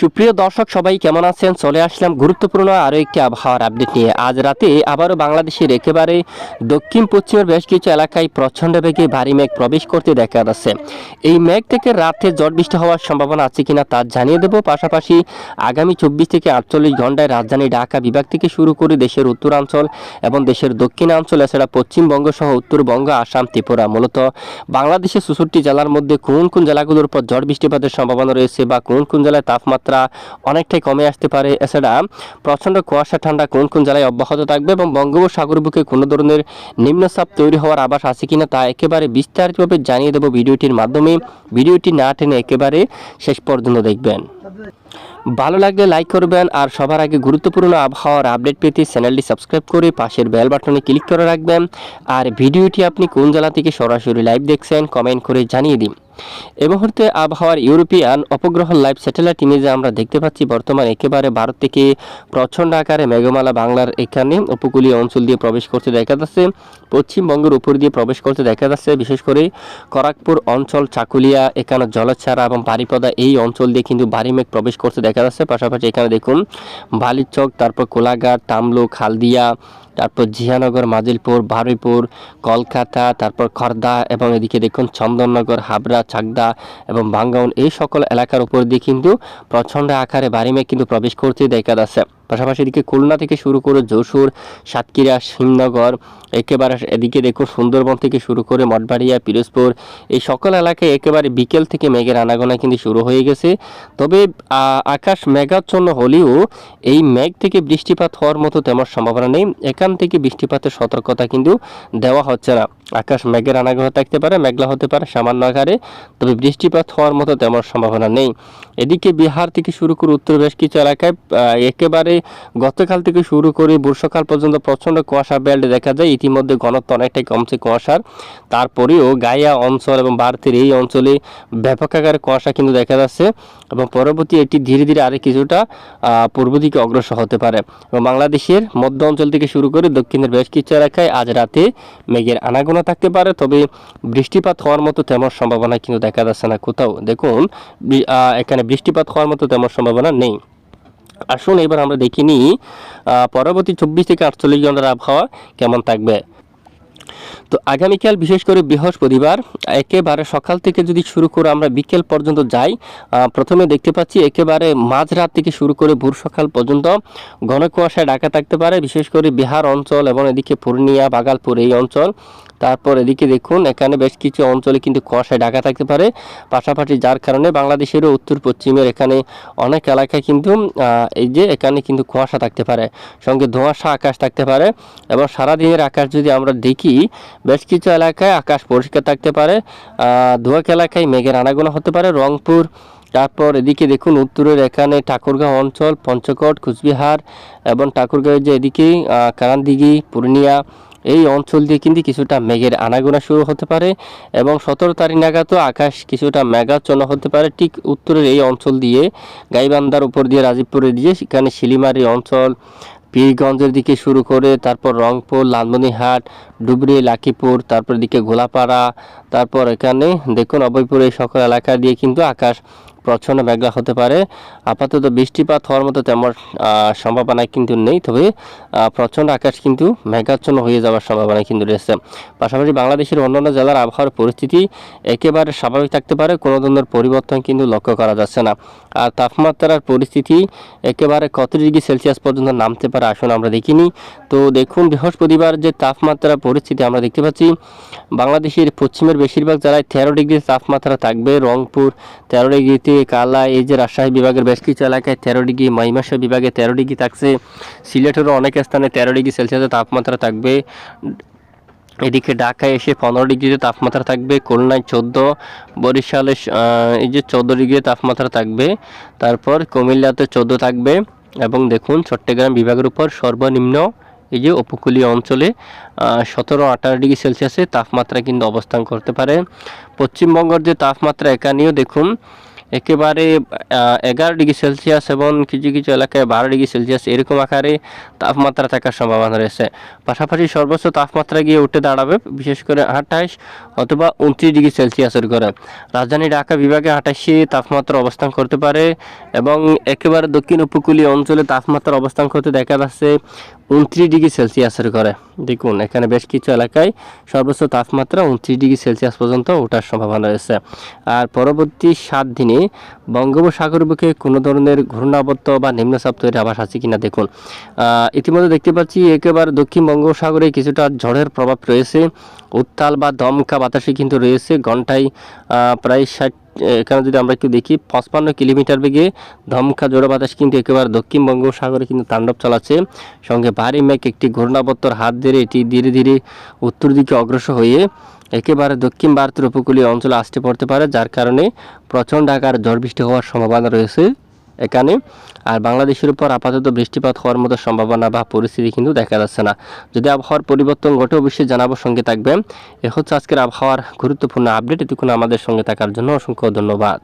সুপ্রিয় দর্শক, সবাই কেমন আছেন? চলে আসলাম গুরুত্বপূর্ণ আরও একটি আবহাওয়ার আপডেট নিয়ে। আজ রাতে আবারও বাংলাদেশের একেবারে দক্ষিণ, পশ্চিমের বেশ কিছু এলাকায় প্রচণ্ড বেগে ভারী মেঘ প্রবেশ করতে দেখা যাচ্ছে। এই মেঘ থেকে রাতে ঝড় বৃষ্টি হওয়ার সম্ভাবনা আছে কিনা তা জানিয়ে দেব। পাশাপাশি আগামী চব্বিশ থেকে আটচল্লিশ ঘন্টায় রাজধানী ঢাকা বিভাগ থেকে শুরু করে দেশের উত্তরাঞ্চল এবং দেশের দক্ষিণাঞ্চল, এছাড়া পশ্চিমবঙ্গ সহ উত্তরবঙ্গ, আসাম, ত্রিপুরা মূলত। বাংলাদেশের চৌষট্টি জেলার মধ্যে কোন কোন জেলাগুলোর উপর ঝড় বৃষ্টিপাতের সম্ভাবনা রয়েছে বা কোন কোন জেলায় তাপমাত্রা অনেকটাই কমে আসতে পারে। এছাড়া প্রচণ্ড কুয়াশা, ঠান্ডা কোন কোন জেলায় অব্যাহত থাকবে এবং বঙ্গোপসাগর বুকে কোনো ধরনের নিম্নচাপ তৈরি হওয়ার আভাস আছে কিনা তা একেবারে বিস্তারিতভাবে জানিয়ে দেবো ভিডিওটির মাধ্যমে। ভিডিওটি না টেনে একেবারে শেষ পর্যন্ত দেখবেন। ভালো লাগলে লাইক করবেন আর সবার আগে গুরুত্বপূর্ণ আবহাওয়ার আপডেট পেতে চ্যানেলটি সাবস্ক্রাইব করে পাশের বেল বাটনে ক্লিক করে রাখবেন। আর ভিডিওটি আপনি কোন জেলা থেকে সরাসরি লাইভ দেখছেন, কমেন্ট করে জানিয়ে দিন। এই মুহূর্তে আবহাওয়ার ইউরোপিয়ান উপগ্রহ লাইভ স্যাটেলাইট ইমেজে আমরা দেখতে পাচ্ছি বর্তমান একেবারে ভারত থেকে প্রচণ্ড আকারে মেঘমালা বাংলার এখানে উপকূলীয় অঞ্চল দিয়ে প্রবেশ করতে দেখা যাচ্ছে, পশ্চিমবঙ্গের উপর দিয়ে প্রবেশ করতে দেখা যাচ্ছে, বিশেষ করে করাকপুর অঞ্চল, চাকুলিয়া, এখানে জলছাড়া এবং বারিপদা এই অঞ্চল দিয়ে কিন্তু ভারী মেঘ প্রবেশ করতে দেখা যাচ্ছে। পাশাপাশি এখানে দেখুন, বালিচক, তারপর কোলাঘাট, তামলুক, হালদিয়া তারপর জিয়ানগর, মাজিলপুর ভারুইপুর কলকাতা, তারপর খর্দা এবং এদিকে দেখুন চন্দননগর, হাবড়া, চাকদা এবং বাঙ্গাউন এই সকল এলাকার উপর দিয়ে কিন্তু প্রচণ্ড আকারে বাড়ি মেঘ কিন্তু প্রবেশ করতে দেখা যাচ্ছে। পাশাপাশি এদিকে খুলনা থেকে শুরু করে যশোর, সাতক্ষীরা শিবনগর একেবারে এদিকে দেখুন সুন্দরবন থেকে শুরু করে মঠবাড়িয়া, পিরোজপুর, এই সকল এলাকায় একেবারে বিকেল থেকে মেঘের আনাগোনা কিন্তু শুরু হয়ে গেছে। তবে আকাশ মেঘাচ্ছন্ন হলেও এই মেঘ থেকে বৃষ্টিপাত হওয়ার মতো তেমন সম্ভাবনা নেই। এখান থেকে বৃষ্টিপাতের সতর্কতা কিন্তু দেওয়া হচ্ছে না। আকাশ মেঘের আনাগোনা থাকতে পারে, মেঘলা হতে পারে, সামান্য আকারে, তবে বৃষ্টিপাত হওয়ার মতো তেমন সম্ভাবনা নেই। এদিকে বিহার থেকে শুরু করে উত্তর বেশ কিছু এলাকায় একেবারে গতকাল থেকে শুরু করে বর্ষাকাল পর্যন্ত প্রচণ্ড কুয়াশা বেল্ট দেখা যায়। ইতিমধ্যে ঘনত্ব অনেকটাই কমছে কুয়াশার। তারপরেও গায়া অঞ্চল এবং ভারতের এই অঞ্চলে ব্যাপক আকারে কুয়াশা কিন্তু দেখা যাচ্ছে এবং পরবর্তী এটি ধীরে ধীরে আরও কিছুটা পূর্ব দিকে অগ্রসর হতে পারে। এবং বাংলাদেশের মধ্য অঞ্চল থেকে শুরু করে দক্ষিণের বেশ কিছু এলাকায় আজ রাতে মেঘের আনাগোনা থাকতে পারে, তবে বৃষ্টিপাত হওয়ার মতো তেমন সম্ভাবনা কিন্তু দেখা যাচ্ছে না কোথাও। দেখুন এখানে বৃষ্টিপাত হওয়ার মতো তেমন সম্ভাবনা নেই। আসুন এবার আমরা দেখিনি পরবর্তী চব্বিশ থেকে আটচল্লিশ ঘণ্টার আবহাওয়া কেমন থাকবে। তো আগামীকাল বিশেষ করে বৃহস্পতিবার, একেবারে সকাল থেকে যদি শুরু করে আমরা বিকেল পর্যন্ত যাই প্রথমে দেখতে পাচ্ছি একেবারে মাঝরাত থেকে শুরু করে ভোর সকাল পর্যন্ত ঘন কুয়াশায় ঢাকা থাকতে পারে। বিশেষ করে বিহার অঞ্চল এবং এদিকে পূর্ণিয়া, বাগালপুর এই অঞ্চল। তারপর এদিকে দেখুন, এখানে বেশ কিছু অঞ্চলে কিন্তু কুয়াশায় ঢাকা থাকতে পারে। পাশাপাশি যার কারণে বাংলাদেশেরও উত্তর পশ্চিমের এখানে অনেক এলাকায় কিন্তু এই যে এখানে কিন্তু কুয়াশা থাকতে পারে। সঙ্গে ধোঁয়াশা আকাশ থাকতে পারে। এবং সারাদিনের আকাশ যদি আমরা দেখি বেশ কিছু এলাকায় আকাশ পরিষ্কার থাকতে পারে ধোঁয়াক এলাকায় মেঘের আনাগোনা হতে পারে, রংপুর। তারপর এদিকে দেখুন উত্তরের এখানে ঠাকুরগাঁও অঞ্চল, পঞ্চকোট, কুচবিহার এবং ঠাকুরগাঁওয়ের যে এদিকে কারানদিঘি পূর্ণিয়া, এই অঞ্চল দিয়ে কিন্তু কিছুটা মেঘের আনাগোনা শুরু হতে পারে এবং সতেরো তারিখ নাগাদও আকাশ কিছুটা মেঘাচ্ছন্ন হতে পারে। ঠিক উত্তরের এই অঞ্চল দিয়ে গাইবান্ধার উপর দিয়ে, রাজীবপুরের দিয়ে, সেখানে শিলিমারি অঞ্চল পীরগঞ্জের দিকে শুরু করে তারপর রংপুর লালমনিহাট ডুবরি লাকিপুর তারপর দিকে গোলাপাড়া, তারপর এখানে দেখুন অভয়পুর এই সকল এলাকা দিয়ে কিন্তু আকাশ। প্রচ্ছন্ন মেঘলা হতে পারে। আপাতত বৃষ্টিপাত হওয়ার মতো তেমন সম্ভাবনা কিন্তু নেই। তবে প্রচণ্ড আকাশ কিন্তু মেঘাচ্ছন্ন হয়ে যাওয়ার সম্ভাবনা কিন্তু রয়েছে। পাশাপাশি বাংলাদেশের অন্যান্য জেলার আবহাওয়ার পরিস্থিতি একেবারে স্বাভাবিক থাকতে পারে। কোনো ধরনের পরিবর্তন কিন্তু লক্ষ্য করা যাচ্ছে না। আর তাপমাত্রার পরিস্থিতি একেবারে কত ডিগ্রি সেলসিয়াস পর্যন্ত নামতে পারে আসুন আমরা দেখিনি। তো দেখুন, বৃহস্পতিবার যে তাপমাত্রার পরিস্থিতি আমরা দেখতে পাচ্ছি, বাংলাদেশের পশ্চিমের বেশিরভাগ জেলায় তেরো ডিগ্রি তাপমাত্রা থাকবে। রংপুর তেরো ডিগ্রিতে কালা এই যে রাজশাহী বিভাগের বেশ কিছু এলাকায় তেরো ডিগ্রি মহিমাসা বিভাগে তেরো ডিগ্রি থাকছে। সিলেটেরও অনেক স্থানে তেরো ডিগ্রি সেলসিয়াসের তাপমাত্রা থাকবে। এদিকে ঢাকায় এসে পনেরো ডিগ্রিতে তাপমাত্রা থাকবে। খুলনায় চোদ্দ, বরিশালে এই যে চোদ্দ ডিগ্রি তাপমাত্রা থাকবে। তারপর কুমিল্লাতে চোদ্দ থাকবে এবং দেখুন চট্টগ্রাম বিভাগের উপর সর্বনিম্ন এই যে উপকূলীয় অঞ্চলে সতেরো আঠারো ডিগ্রি সেলসিয়াসে তাপমাত্রা কিন্তু অবস্থান করতে পারে। পশ্চিমবঙ্গের যে তাপমাত্রা, এখানেও দেখুন একেবারে এগারো ডিগ্রি সেলসিয়াস এবং কিছু কিছু এলাকায় বারো ডিগ্রি সেলসিয়াস এরকম আকারে তাপমাত্রা থাকার সম্ভাবনা রয়েছে। পাশাপাশি সর্বোচ্চ তাপমাত্রা গিয়ে উঠে দাঁড়াবে, বিশেষ করে আঠাশ অথবা উনত্রিশ ডিগ্রি সেলসিয়াসের করে রাজধানী ঢাকা বিভাগে আঠাশে তাপমাত্রা অবস্থান করতে পারে এবং একেবারে দক্ষিণ উপকূলীয় অঞ্চলে তাপমাত্রা অবস্থান করতে দেখা যাচ্ছে উনত্রিশ ডিগ্রি সেলসিয়াসের করে দেখুন, এখানে বেশ কিছু এলাকায় সর্বোচ্চ তাপমাত্রা উনত্রিশ ডিগ্রি সেলসিয়াস পর্যন্ত ওঠার সম্ভাবনা রয়েছে। আর পরবর্তী সাত দিনে বঙ্গোপসাগর বুকে কোনো ধরনের ঘূর্ণাবর্ত বা নিম্নচাপ তৈরির আভাস আছে কিনা দেখুন। ইতিমধ্যে দেখতে পাচ্ছি একেবারে দক্ষিণ বঙ্গোপসাগরে কিছুটা ঝড়ের প্রভাব রয়েছে। উত্তাল বা দমকা বাতাসে কিন্তু রয়েছে। ঘন্টায় প্রায় ষাট এখানে যদি আমরা একটু দেখি, পঁচপান্ন কিলোমিটার বেগে ধমকা, জোড়া বাতাস কিন্তু একেবারে দক্ষিণ বঙ্গোপসাগরে কিন্তু তাণ্ডব চালাচ্ছে। সঙ্গে ভারী মেঘ একটি ঘূর্ণাবর্তর হাত ধরে এটি ধীরে ধীরে উত্তর দিকে অগ্রসর হয়ে একেবারে দক্ষিণ ভারতের উপকূলীয় অঞ্চলে আসতে পড়তে পারে, যার কারণে প্রচণ্ড আকার ঝড় বৃষ্টি হওয়ার সম্ভাবনা রয়েছে। এখানে। আর বাংলাদেশের উপর আপাতত বৃষ্টিপাত হওয়ার মতো সম্ভাবনা বা পরিস্থিতি কিন্তু দেখা যাচ্ছে না। যদি আবহাওয়ার পরিবর্তন ঘটে, অবশ্যই জানাব সঙ্গে থাকবেন। এ হচ্ছে আজকের আবহাওয়ার গুরুত্বপূর্ণ আপডেট। এটুকুন আমাদের সঙ্গে থাকার জন্য অসংখ্য ধন্যবাদ।